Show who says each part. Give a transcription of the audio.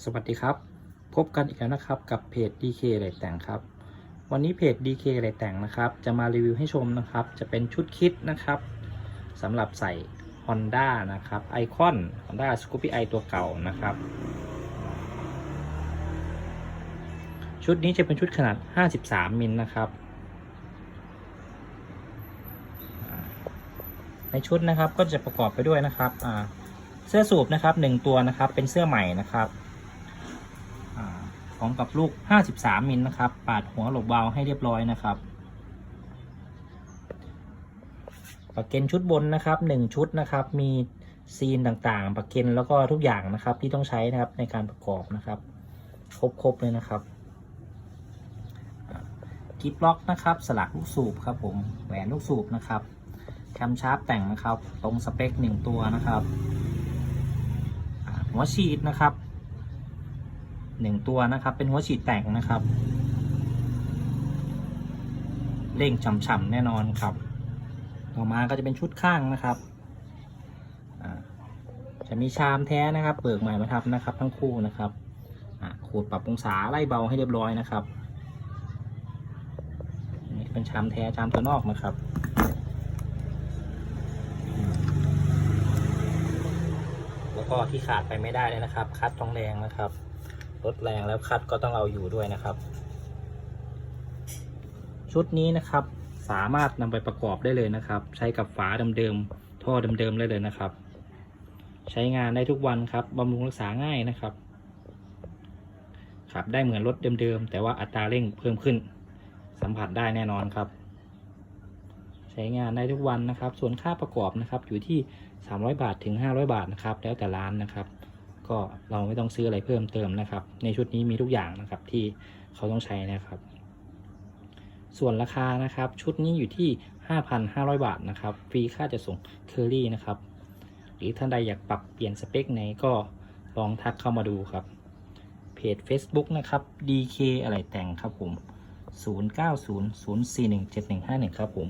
Speaker 1: สวัสดีครับ พบกันอีกแล้วนะครับกับเพจ DK อะไรแต่งครับ วันนี้เพจ DK อะไรแต่งนะครับ จะมารีวิวให้ชมนะครับ จะเป็นชุดคิดนะครับสำหรับใส่ Honda นะครับไอคอน Honda Scoopy i ตัวเก่านะครับ ชุดนี้จะเป็นชุดขนาด 53 มิลนะครับ ในชุดนะครับก็จะประกอบไปด้วยนะครับเสื้อสูบนะครับหนึ่งตัวนะครับเป็นเสื้อใหม่นะครับ ร้อมกับลูก 53 มิลนะครับ ปาดหัวหลบวาล์วให้เรียบร้อยนะครับประเกนชุดบนนะครับหนึ่งชุดนะครับ มีซีนต่างๆประเกนแล้วก็ทุกอย่างนะครับ ที่ต้องใช้นะครับในการประกอบนะครับ ครบๆเลยนะครับกิฟล็อกนะครับ สลักลูกสูบครับผม แหวนลูกสูบนะครับแคมชาร์ปแต่งนะครับ ตรงสเปคหนึ่งตัวนะครับ หัวฉีดนะครับ หนึ่งตัวนะครับ เป็นหัวฉีดแต่งนะครับเร่งฉ่ำๆแน่นอนครับ ต่อมาก็จะเป็นชุดข้างนะครับจะมีชามแท้นะครับ เปิกใหม่มาทับนะครับ ทั้งคู่นะครับขูดปรับองศาไล่เบาให้เรียบร้อยนะครับนี่เป็นชามแท้ชามตัวนอกนะครับแล้วก็ที่ขาดไปไม่ได้เลยนะครับ คัดทองแรงนะครับ ลดแรงแล้วคัดก็ต้องเอาอยู่ด้วยนะครับ ชุดนี้นะครับสามารถนำไปประกอบได้เลยนะครับ ใช้กับฝาเดิมๆท่อเดิมๆได้เลยนะครับ ใช้งานได้ทุกวันครับบำรุงรักษาง่ายนะครับขับได้เหมือนรถเดิมๆแต่ว่าอัตราเร่งเพิ่มขึ้น สัมผัสได้แน่นอนครับ ใช้งานได้ทุกวันนะครับ ส่วนค่าประกอบนะครับอยู่ที่ 300 บาทถึง 500 บาทนะครับ แล้วแต่ร้านนะครับ ก็เราไม่ต้องซื้ออะไรเพิ่มเติมนะครับ ในชุดนี้มีทุกอย่างนะครับที่เขาต้องใช้นะครับ ส่วนราคานะครับ ชุดนี้อยู่ที่ 5,500 บาทนะครับฟรีค่าจะส่งเคอรี่นะครับ หรือท่านใดอยากปรับเปลี่ยนสเปคไหนก็ลองทักเข้ามาดูครับเพจ Facebook นะครับ DK อะไรแต่งครับผม0900417151 ครับผม